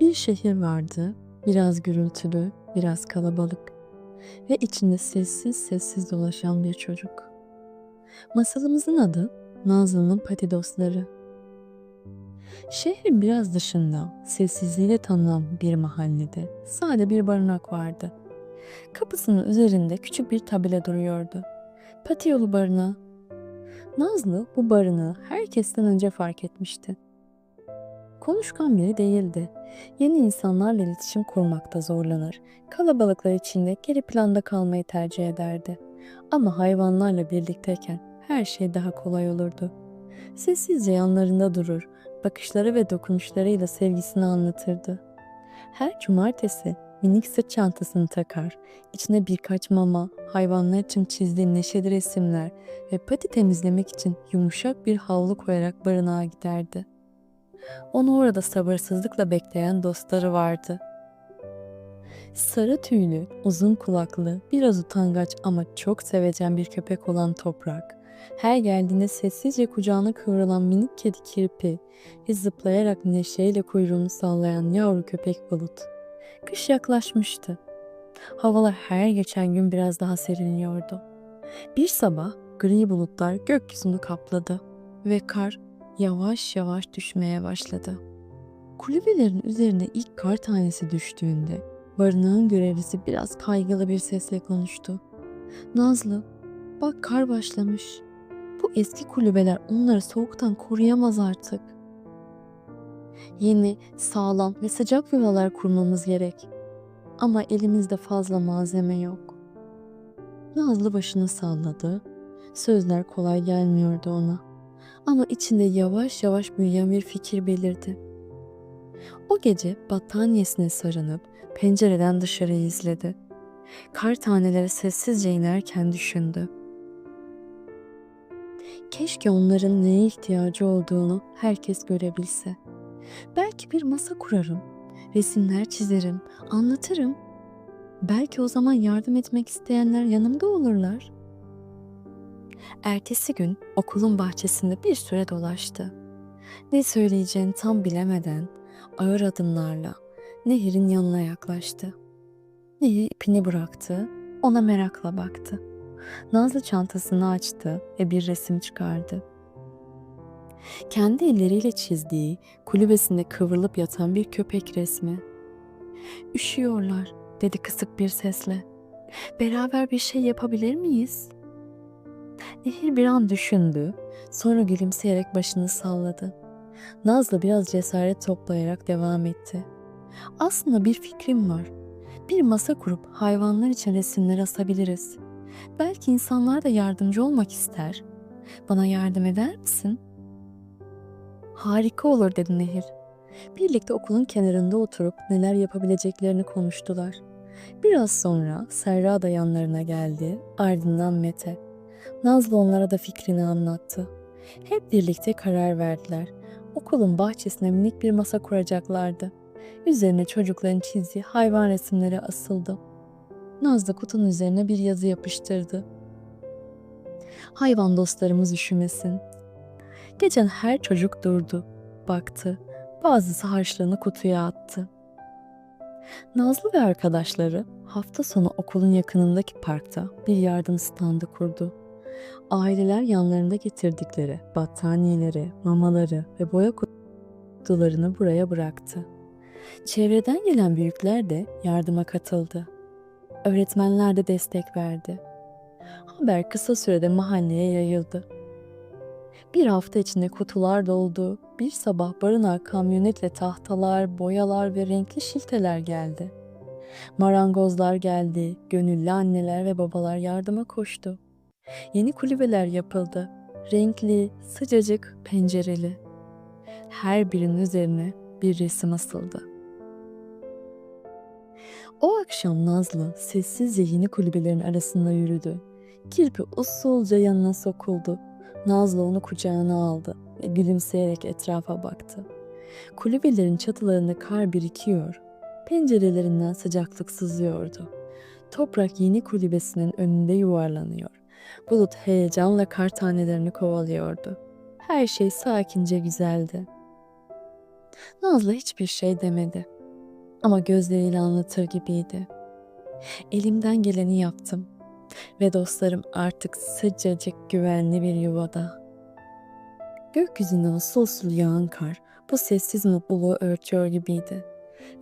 Bir şehir vardı, biraz gürültülü, biraz kalabalık ve içinde sessiz sessiz dolaşan bir çocuk. Masalımızın adı Nazlı'nın Pati Dostları. Şehrin biraz dışında, sessizliğiyle tanınan bir mahallede sade bir barınak vardı. Kapısının üzerinde küçük bir tabela duruyordu. Pati yolu barınağı. Nazlı bu barınağı herkesten önce fark etmişti. Konuşkan biri değildi. Yeni insanlarla iletişim kurmakta zorlanır. Kalabalıklar içinde geri planda kalmayı tercih ederdi. Ama hayvanlarla birlikteyken her şey daha kolay olurdu. Sessizce yanlarında durur, bakışları ve dokunuşlarıyla sevgisini anlatırdı. Her cumartesi minik sırt çantasını takar, içine birkaç mama, hayvanlar için çizdiği neşeli resimler ve pati temizlemek için yumuşak bir havlu koyarak barınağa giderdi. Onu orada sabırsızlıkla bekleyen dostları vardı. Sarı tüylü, uzun kulaklı, biraz utangaç ama çok sevecen bir köpek olan Toprak. Her geldiğinde sessizce kucağına kıvrılan minik kedi Kirpi ve zıplayarak neşeyle kuyruğunu sallayan yavru köpek Bulut. Kış yaklaşmıştı. Havalar her geçen gün biraz daha serinliyordu. Bir sabah gri bulutlar gökyüzünü kapladı ve kar yavaş yavaş düşmeye başladı. Kulübelerin üzerine ilk kar tanesi düştüğünde barınağın görevlisi biraz kaygılı bir sesle konuştu. Nazlı, bak kar başlamış. Bu eski kulübeler onları soğuktan koruyamaz artık. Yeni, sağlam ve sıcak villalar kurmamız gerek. Ama elimizde fazla malzeme yok. Nazlı başını salladı. Sözler kolay gelmiyordu ona ama içinde yavaş yavaş büyüyen bir fikir belirdi. O gece battaniyesine sarınıp pencereden dışarıyı izledi. Kar taneleri sessizce inerken düşündü. Keşke onların neye ihtiyacı olduğunu herkes görebilse. Belki bir masa kurarım, resimler çizerim, anlatırım. Belki o zaman yardım etmek isteyenler yanımda olurlar.'' Ertesi gün okulun bahçesinde bir süre dolaştı. Ne söyleyeceğini tam bilemeden ağır adımlarla nehirin yanına yaklaştı. Nehir ipini bıraktı, ona merakla baktı. Nazlı çantasını açtı ve bir resim çıkardı. Kendi elleriyle çizdiği, kulübesinde kıvrılıp yatan bir köpek resmi. Üşüyorlar, dedi kısık bir sesle. Beraber bir şey yapabilir miyiz?'' Nehir bir an düşündü, sonra gülümseyerek başını salladı. Nazlı biraz cesaret toplayarak devam etti. Aslında bir fikrim var. Bir masa kurup hayvanlar için resimler asabiliriz. Belki insanlar da yardımcı olmak ister. Bana yardım eder misin? Harika olur dedi Nehir. Birlikte okulun kenarında oturup neler yapabileceklerini konuştular. Biraz sonra Serra da yanlarına geldi, ardından Mete. Nazlı onlara da fikrini anlattı. Hep birlikte karar verdiler. Okulun bahçesine minik bir masa kuracaklardı. Üzerine çocukların çizdiği hayvan resimleri asıldı. Nazlı kutunun üzerine bir yazı yapıştırdı. Hayvan dostlarımız üşümesin. Geçen her çocuk durdu, baktı. Bazısı harçlığını kutuya attı. Nazlı ve arkadaşları hafta sonu okulun yakınındaki parkta bir yardım standı kurdu. Aileler yanlarında getirdikleri battaniyeleri, mamaları ve boya kutularını buraya bıraktı. Çevreden gelen büyükler de yardıma katıldı. Öğretmenler de destek verdi. Haber kısa sürede mahalleye yayıldı. Bir hafta içinde kutular doldu. Bir sabah barınağa kamyonetle tahtalar, boyalar ve renkli şilteler geldi. Marangozlar geldi, gönüllü anneler ve babalar yardıma koştu. Yeni kulübeler yapıldı. Renkli, sıcacık, pencereli. Her birinin üzerine bir resim asıldı. O akşam Nazlı sessizce yeni kulübelerin arasında yürüdü. Kirpi usulca yanına sokuldu. Nazlı onu kucağına aldı ve gülümseyerek etrafa baktı. Kulübelerin çatılarında kar birikiyor, pencerelerinden sıcaklık sızıyordu. Toprak yeni kulübesinin önünde yuvarlanıyor. Bulut heyecanla kar tanelerini kovalıyordu. Her şey sakince güzeldi. Nazlı hiçbir şey demedi. ama gözleriyle anlatır gibiydi. Elimden geleni yaptım ve dostlarım artık sıcacık güvenli bir yuvada. Gökyüzünden usul usul yağan kar bu sessiz mutluluğu örtüyor gibiydi.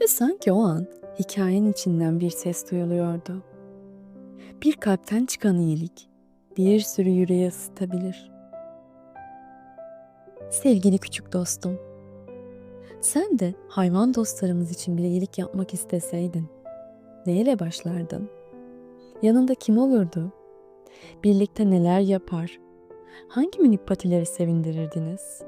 Ve sanki o an hikayenin içinden bir ses duyuluyordu. Bir kalpten çıkan iyilik bir sürü yüreği ısıtabilir. Sevgili küçük dostum, sen de hayvan dostlarımız için bir iyilik yapmak isteseydin, neyle başlardın? Yanında kim olurdu? Birlikte neler yapar? Hangi minik patileri sevindirirdiniz?